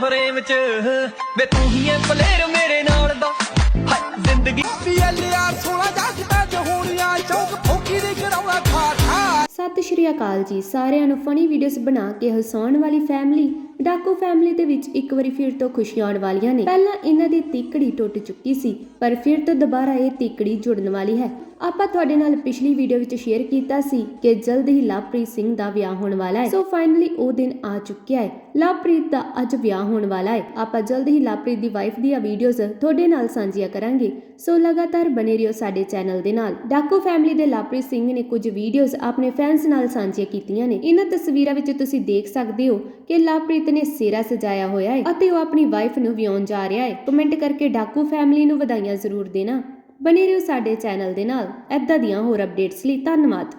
Frame 'ਚ। ਵੇ ਤੂੰ ਹੀ ਐ ਪਲੇਰ ਮੇਰੇ ਨਾਲ ਦਾ। ਹਾਏ, ਜ਼ਿੰਦਗੀ। ਪੀਐਲਆਰ 16 ਜੱਜ ਮੈਚ ਹੋਣੀਆਂ ਚੌਕ ਫੋਕੀ ਦੀ ਕਰਾਉਣਾ ਠਾਠਾ ਸਤਿ ਸ਼੍ਰੀ ਅਕਾਲ ਜੀ, ਸਾਰਿਆਂ ਨੂੰ ਫਨੀ ਵੀਡੀਓਜ਼ ਬਣਾ ਕੇ ਹਸਾਉਣ ਵਾਲੀ ਫੈਮਿਲੀ ਡਾਕੂ ਫੈਮਿਲੀ ਦੇ ਵਿੱਚ ਇੱਕ ਵਾਰੀ ਫਿਰ ਤੋਂ ਖੁਸ਼ੀਆਂ ਆਉਣ ਵਾਲੀਆਂ ਨੇ। ਪਹਿਲਾਂ ਇਹਨਾਂ ਦੀ ਤਿੱਕੜੀ ਟੁੱਟ ਚੁੱਕੀ ਸੀ, ਪਰ ਫਿਰ ਤੋਂ ਦੁਬਾਰਾ ਇਹ ਤਿੱਕੜੀ ਜੁੜਨ ਵਾਲੀ ਹੈ। ਆਪਾਂ ਤੁਹਾਡੇ ਨਾਲ ਪਿਛਲੀ ਵੀਡੀਓ ਵਿੱਚ ਸ਼ੇਅਰ ਕੀਤਾ ਸੀ ਕਿ ਜਲਦ ਹੀ ਲਵਪ੍ਰੀਤ ਸਿੰਘ ਦਾ ਵਿਆਹ ਹੋਣ ਵਾਲਾ ਹੈ। ਸੋ ਫਾਈਨਲੀ ਉਹ ਦਿਨ ਆ ਚੁੱਕਿਆ ਹੈ। ਲਵਪ੍ਰੀਤ ਦਾ ਅੱਜ ਵਿਆਹ ਹੋਣ ਵਾਲਾ ਹੈ। ਆਪਾਂ ਜਲਦ ਹੀ ਲਵਪ੍ਰੀਤ ਦੀ ਵਾਈਫ ਦੀਆਂ ਵੀਡੀਓਜ਼ ਤੁਹਾਡੇ ਨਾਲ ਸਾਂਝੀਆਂ ਕਰਾਂਗੇ। ਸੋ ਲਗਾਤਾਰ ਬਨੇ ਰਹੋ ਸਾਡੇ ਚੈਨਲ ਦੇ ਨਾਲ। ਡਾਕੂ ਫੈਮਿਲੀ ਦੇ ਲਵਪ੍ਰੀਤ ਸਿੰਘ ਨੇ ਕੁਝ ਵੀਡੀਓਜ਼ ਆਪਣੇ ਫੈਨਸ ਨਾਲ ਸਾਂਝੀਆਂ ਕੀਤੀਆਂ ਨੇ। ਇਹਨਾਂ ਤਸਵੀਰਾਂ ਵਿੱਚ ਤੁਸੀਂ ਦੇਖ ਸਕਦੇ ਹੋ ਕਿ ਲਵਪ੍ਰੀਤ ਨੇ ਸਿਹਰਾ ਸਜਾਇਆ ਹੋਇਆ ਹੈ ਅਤੇ ਉਹ ਆਪਣੀ ਵਾਈਫ ਨੂੰ ਵਿਆਉਣ ਜਾ ਰਿਹਾ ਹੈ। ਕਮੈਂਟ ਕਰਕੇ ਡਾਕੂ ਫੈਮਿਲੀ ਨੂੰ ਵਧਾਈਆਂ ਜ਼ਰੂਰ ਦੇਣਾ। ਬਨੇ ਰਹੋ ਸਾਡੇ ਚੈਨਲ ਦੇ ਨਾਲ। ਐਦਾਂ ਦੀਆਂ ਹੋਰ ਅਪਡੇਟਸ ਲਈ ਧੰਨਵਾਦ।